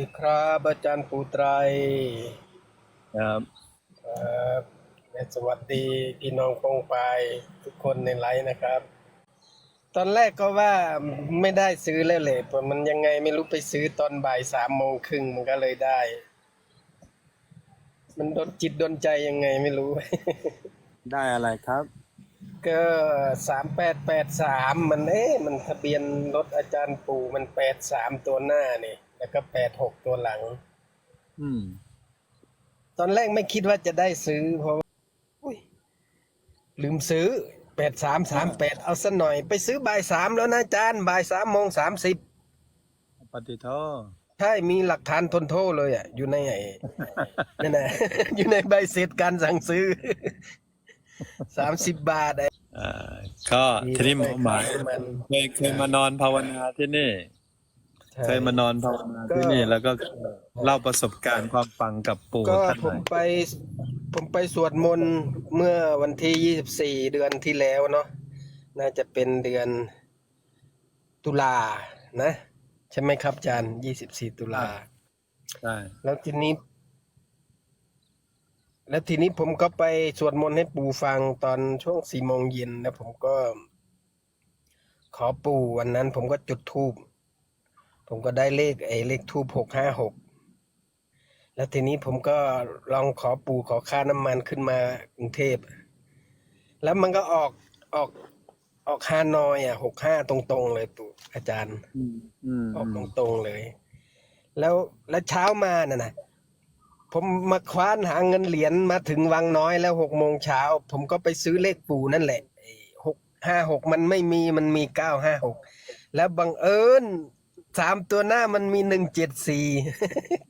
ดีครับอาจารย์ปูไตรครับครับและสวัสดีพี่น้องปองปายทุกคนในไลฟ์นะครับ ตอนแรกก็ว่าไม่ได้ซื้อแล้วเลยเพราะมันยังไงไม่รู้ไปซื้อตอนบ่ายสามโมงครึ่งมันก็เลยได้ มันโดนจิตโดนใจยังไงไม่รู้ ได้อะไรครับ ก็สามแปดแปดสามมันเอ๊ะมันทะเบียนรถอาจารย์ปู่มันแปดสามตัวหน้านี่ แล้วก็แปดหกตัวหลัง อืม ตอนแรกไม่คิดว่าจะได้ซื้อ เพราะว่าอุ๊ยลืมซื้อแปดสามสามแปดเอาซะหน่อย ไปซื้อบ่ายสามแล้วนะอาจารย์บ่ายสามโมงสามสิบปฏิโทใช่มีหลักฐานทนโทษเลยอะ อยู่ในไอ้นั่นแหละอยู่ในใบเสร็จการสั่งซื้อสามสิบบาทไอ้ เอ่อก็ทีนี้หมอหมายมันเคยเคยมานอนภาวนาที่นี่ใช่ เคยมานอนภาวนาที่นี่ แล้วก็เล่าประสบการณ์ความฟังกับปู่ก็ท่านผหน่มอยไป ผมไปสวดมนต์เมื่อวันที่ยี่สิบสี่เดือนที่แล้วเนาะน่าจะเป็นเดือนตุลานะ ใช่ไหมครับอาจารย์ยี่สิบสี่ตุลาใช่แล้วทีนี้ แล้วทีนี้ผมก็ไปสวดมนต์ให้ปู่ฟังตอนช่วงสี่โมงเย็นแล้วผมก็ ขอปู่วันนั้นผมก็จุดธูป ผมก็ได้เลขไอ้เลขทูบหกห้าหกแล้วทีนี้ผมก็ลองขอปู่ขอค่าน้ำมันขึ้นมากรุงเทพ แล้วมันก็ออกออกออกฮานอยอะหกห้าตรงๆเลยปู่อาจารย์อืมอืมออกตรงๆเลย แล้วแล้วเช้ามาน่ะนะผมมาคว้านหาเงินเหรียญมาถึงวังน้อยแล้วหกโมงเช้า ผมก็ไปซื้อเลขปู่นั่นแหละหกห้าหกมันไม่มีมันมีเก้าห้าหกแล้วบังเอิญ สามตัวหน้ามันมีหนึ่งเจ็ดสี่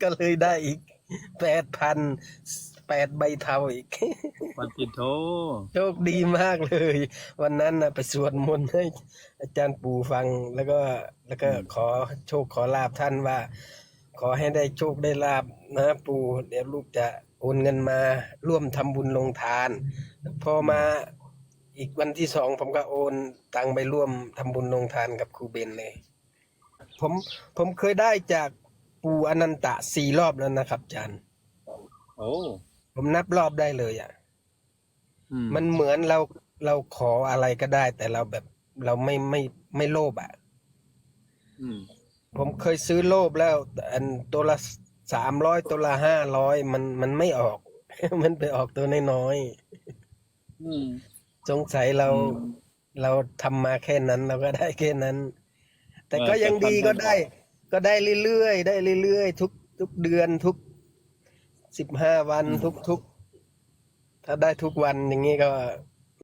ก็เลยได้อีกแปดพันแปดใบเทาอีกปฏิโทโชคดีมากเลย วันนั้นนะไปสวดมนต์ให้อาจารย์ปู่ฟังแล้วก็แล้วก็ขอโชคขอลาบท่านว่า ขอให้ได้โชคได้ลาบนะปู่เดี๋ยวลูกจะโอนเงินมาร่วมทำบุญลงทาน พอมาอีกวันที่สองผมก็โอนตังไปร่วมทำบุญลงทานกับครูเบนเลย ผมผมเคยได้จากปู่อนันตะสี่รอบแล้วนะครับอาจารย์โอ้ผมนับรอบได้เลยอะอืมันเหมือนเราเราขออะไรก็ได้ แต่เราแบบเราไม่ไม่ไม่โลภอะอืมผมเคยซื้อโลภแล้ว อันตัวละสามร้อยตัวละห้าร้อยมันมันไม่ออก มันไปออกตัวน้อยอืมๆสงสัยเราอืมเราทำมาแค่นั้น เราก็ได้แค่นั้น แต่ก็เออยังดีแต่ก็ทำได้ ก็ได้เรื่อยๆได้เรื่อยๆทุกทุกเดือนทุกสิบห้าวันทุกทุกถ้าได้ทุกวันอย่างนี้ก็